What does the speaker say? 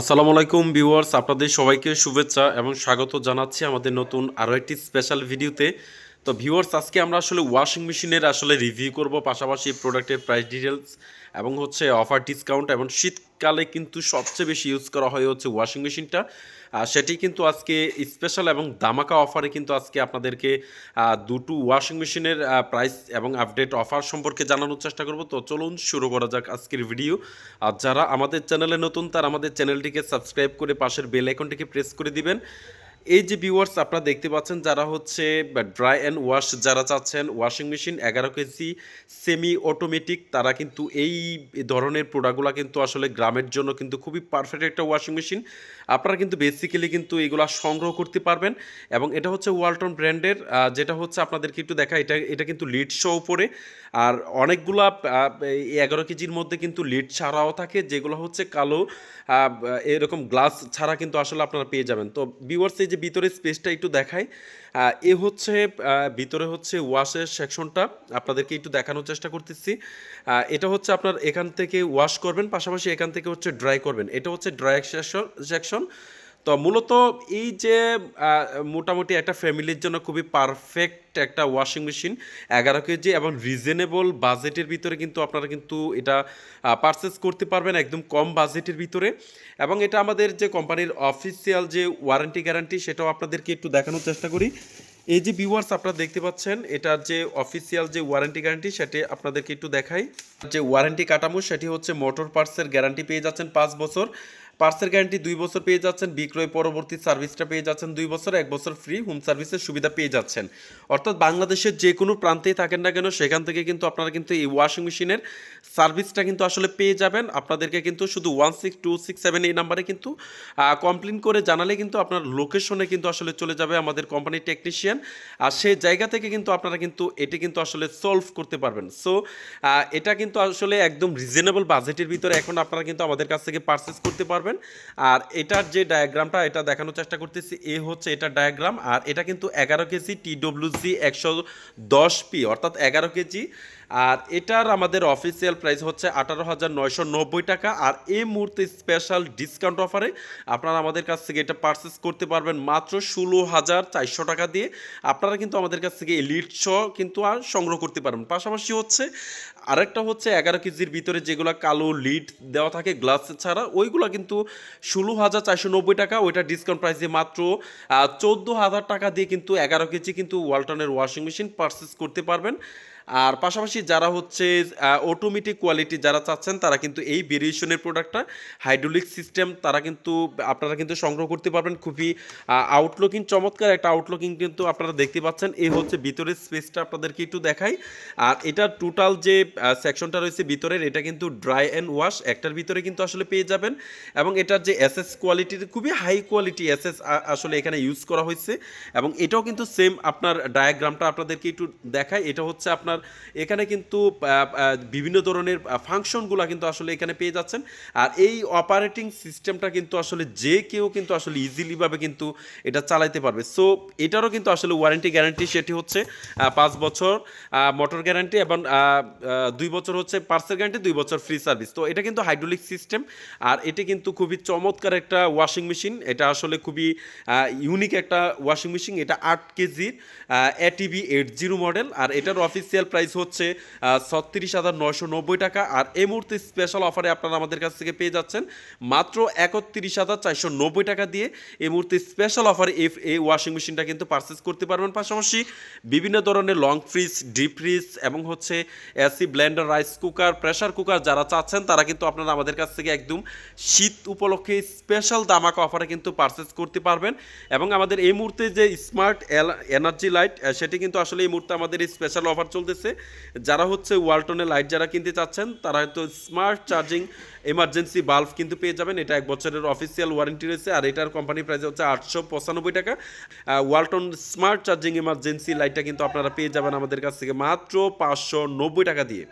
আসসালামু আলাইকুম, ভিউয়ার্স। আপনাদের সবাইকে শুভেচ্ছা এবং স্বাগত জানাচ্ছি আমাদের নতুন আরও একটি স্পেশাল ভিডিওতে। তো ভিউয়ার্স আজকে আমরা আসলে ওয়াশিং মেশিনের আসলে রিভিউ করব, পাশাপাশি প্রোডাক্টের প্রাইস ডিটেলস এবং হচ্ছে অফার ডিসকাউন্ট এবং শীতকালে কিন্তু সবচেয়ে বেশি ইউজ করা হয় হচ্ছে ওয়াশিং মেশিনটা সেটি কিন্তু আজকে স্পেশাল এবং দামাকা অফারে কিন্তু আজকে আপনাদেরকে দুটো ওয়াশিং মেশিনের প্রাইস এবং আপডেট অফার সম্পর্কে জানানোর চেষ্টা করব। তো চলুন শুরু করা যাক আজকের ভিডিও আর যারা আমাদের চ্যানেলে নতুন, তারা আমাদের চ্যানেলটিকে সাবস্ক্রাইব করে পাশের বেল আইকনটিকে প্রেস করে দিবেন। এই যে ভিউয়ার্স আপনারা দেখতে পাচ্ছেন, যারা হচ্ছে ড্রাই অ্যান্ড ওয়াশ যারা চাচ্ছেন ওয়াশিং মেশিন এগারো কেজি সেমি অটোমেটিক তারা কিন্তু এই ধরনের প্রোডাক্টগুলো কিন্তু আসলে গ্রামের জন্য কিন্তু খুবই পারফেক্ট একটা ওয়াশিং মেশিন আপনারা কিন্তু বেসিক্যালি কিন্তু এগুলা সংগ্রহ করতে পারবেন। এবং এটা হচ্ছে ওয়ালটন ব্র্যান্ডের যেটা হচ্ছে আপনাদেরকে একটু দেখা, এটা এটা কিন্তু লিড শো উপরে। আর অনেকগুলা এগারো কেজির মধ্যে কিন্তু লিড ছাড়াও থাকে, যেগুলো হচ্ছে কালো এরকম গ্লাস ছাড়া কিন্তু আসলে আপনারা পেয়ে যাবেন। তো ভিউয়ার্স এই যে ভিতরে স্পেসটা একটু দেখাই এ হচ্ছে ভিতরে হচ্ছে ওয়াশের সেকশনটা আপনাদেরকে একটু দেখানোর চেষ্টা করতেছি। এটা হচ্ছে আপনার এখান থেকে ওয়াশ করবেন, পাশাপাশি এখান থেকে হচ্ছে ড্রাই করবেন। এটা হচ্ছে ড্রাই সেকশন তো মূলত এই যে মোটামুটি একটা ফ্যামিলির জন্য খুবই পারফেক্ট একটা ওয়াশিং মেশিন, এগারো কেজি এবং রিজনেবল বাজেটের ভিতরে কিন্তু আপনারা কিন্তু এটা পারচেস করতে পারবেন একদম কম বাজেটের ভিতরে। এবং এটা আমাদের যে কোম্পানির অফিসিয়াল যে ওয়ারেন্টি গ্যারান্টি সেটাও আপনাদেরকে একটু দেখানোর চেষ্টা করি। এই যে ভিউয়ার্স আপনারা দেখতে পাচ্ছেন, এটার যে অফিসিয়াল যে ওয়ারেন্টি গ্যারান্টি সেটি আপনাদেরকে একটু দেখাই। যে ওয়ারেন্টি কাঠামো সেটি হচ্ছে মোটর পার্টসের গ্যারান্টি পেয়ে যাচ্ছেন পাঁচ বছর। পার্সের গ্যারান্টি দুই বছর পেয়ে যাচ্ছেন, বিক্রয় পরবর্তী সার্ভিসটা পেয়ে যাচ্ছেন দুই বছর, এক বছর ফ্রি হোম সার্ভিসের সুবিধা পেয়ে যাচ্ছেন। অর্থাৎ বাংলাদেশের যে কোনো প্রান্তেই থাকেন না কেন, সেখান থেকে কিন্তু আপনারা কিন্তু এই ওয়াশিং মেশিনের সার্ভিসটা কিন্তু আসলে পেয়ে যাবেন। আপনাদেরকে কিন্তু শুধু one six two six seven এই নাম্বারে কিন্তু কমপ্লেন করে জানালে কিন্তু আপনার লোকেশনে কিন্তু আসলে চলে যাবে আমাদের কোম্পানির টেকনিশিয়ান আর সেই জায়গা থেকে কিন্তু আপনারা কিন্তু এটি কিন্তু আসলে সলভ করতে পারবেন। সো এটা কিন্তু আসলে একদম রিজনেবল বাজেটের ভিতরে এখন আপনারা কিন্তু আমাদের কাছ থেকে পারচেস করতে পারবেন। আর এটার যে ডায়াগ্রামটা এটা দেখানোর চেষ্টা করতেছি, এ হচ্ছে এটা ডায়াগ্রাম আর এটা কিন্তু এগারো কেজি টিডব্লিউজি একশো দশ পি অর্থাৎ এগারো কেজি। আর এটার আমাদের অফিসিয়াল প্রাইস হচ্ছে আঠারো হাজার নয়শো নব্বই টাকা, আর এই মুহূর্তে স্পেশাল ডিসকাউন্ট অফারে আপনারা আমাদের কাছ থেকে এটা পারচেস করতে পারবেন মাত্র ষোলো হাজার চারশো টাকা দিয়ে। আপনারা কিন্তু আমাদের কাছ থেকে এলিট শ কিন্তু আর সংগ্রহ করতে পারবেন। পাশাপাশি হচ্ছে আরেকটা হচ্ছে এগারো কেজির ভিতরে যেগুলো কালো লিড দেওয়া থাকে গ্লাস ছাড়া, ওইগুলো কিন্তু ষোলো হাজার চারশো নব্বই টাকা, ওইটা ডিসকাউন্ট প্রাইস দিয়ে মাত্র চোদ্দ হাজার টাকা দিয়ে কিন্তু এগারো কেজি কিন্তু ওয়ালটনের ওয়াশিং মেশিন পারচেস করতে পারবেন। আর পাশাপাশি যারা হচ্ছে অটোমেটিক কোয়ালিটি যারা চাচ্ছেন, তারা কিন্তু এই ভেরিয়েশনের প্রোডাক্টটা হাইড্রোলিক সিস্টেম তারা কিন্তু, আপনারা কিন্তু সংগ্রহ করতে পারবেন। খুবই আউটলুকিং চমৎকার একটা আউটলুকিং কিন্তু আপনারা দেখতে পাচ্ছেন। এই হচ্ছে ভিতরের স্পেসটা আপনাদেরকে একটু দেখাই। আর এটা টোটাল যে সেকশনটা রয়েছে ভিতরের, এটা কিন্তু ড্রাই অ্যান্ড ওয়াশ একটার ভিতরে কিন্তু আসলে পেয়ে যাবেন। এবং এটার যে এসএস কোয়ালিটির খুবই হাই কোয়ালিটি এসএস আসলে এখানে ইউজ করা হয়েছে। এবং এটাও কিন্তু সেম আপনার ডায়াগ্রামটা আপনাদেরকে একটু দেখায় এটা হচ্ছে আপনার এখানে কিন্তু বিভিন্ন ধরনের ফাংশনগুলো কিন্তু আসলে এখানে পেয়ে যাচ্ছেন। আর এই অপারেটিং সিস্টেমটা কিন্তু আসলে যে কেউ কিন্তু আসলে ইজিলিভাবে কিন্তু এটা চালাইতে পারবে। সো এটারও কিন্তু আসলে ওয়ারেন্টি গ্যারান্টি সেটি হচ্ছে পাঁচ বছর মোটর গ্যারান্টি এবং দুই বছর হচ্ছে পার্সেল গ্যারান্টি দুই বছর ফ্রি সার্ভিস তো এটা কিন্তু হাইড্রোলিক সিস্টেম আর এটি কিন্তু খুবই চমৎকার একটা ওয়াশিং মেশিন এটা আসলে খুবই ইউনিক একটা ওয়াশিং মেশিন এটা আট কেজির এটিভি এইট জিরো মডেল আর এটার অফিসিয়াল প্রাইস হচ্ছে ছত্রিশ হাজার নয়শো নব্বই টাকা। আর এই মুহূর্তে স্পেশাল অফারে আপনারা আমাদের কাছ থেকে পেয়ে যাচ্ছেন মাত্র একত্রিশ হাজার চারশো নব্বই টাকা দিয়ে। এই মুহূর্তে স্পেশাল অফারে এই এই ওয়াশিং মেশিনটা কিন্তু পারচেস করতে পারবেন। পাশাপাশি বিভিন্ন ধরনের লং ফ্রিজ ডিপ ফ্রিজ এবং হচ্ছে AC blender rice cooker pressure cooker যারা চাচ্ছেন, তারা কিন্তু আপনারা আমাদের কাছ থেকে একদম শীত উপলক্ষে স্পেশাল দামাকা অফারে কিন্তু পারচেস করতে পারবেন। এবং আমাদের এই মুহূর্তে যে স্মার্ট এনার্জি লাইট সেটি কিন্তু আসলে এই মুহূর্তে আমাদের স্পেশাল অফার চলতেছে যারা হচ্ছে ওয়ালটনের লাইট যারা কিনতে চাচ্ছেন, তারা হয়তো স্মার্ট চার্জিং এমার্জেন্সি বাল্ব কিন্তু পেয়ে যাবেন। এটা এক বছরের অফিসিয়াল ওয়ারেন্টি রয়েছে, আর এটার কোম্পানি প্রাইস হচ্ছে আটশো পঁচানব্বই টাকা। ওয়ালটন স্মার্ট চার্জিং এমার্জেন্সি লাইটটা কিন্তু আপনারা পেয়ে যাবেন আমাদের কাছ থেকে মাত্র পাঁচশো নব্বই টাকা দিয়ে।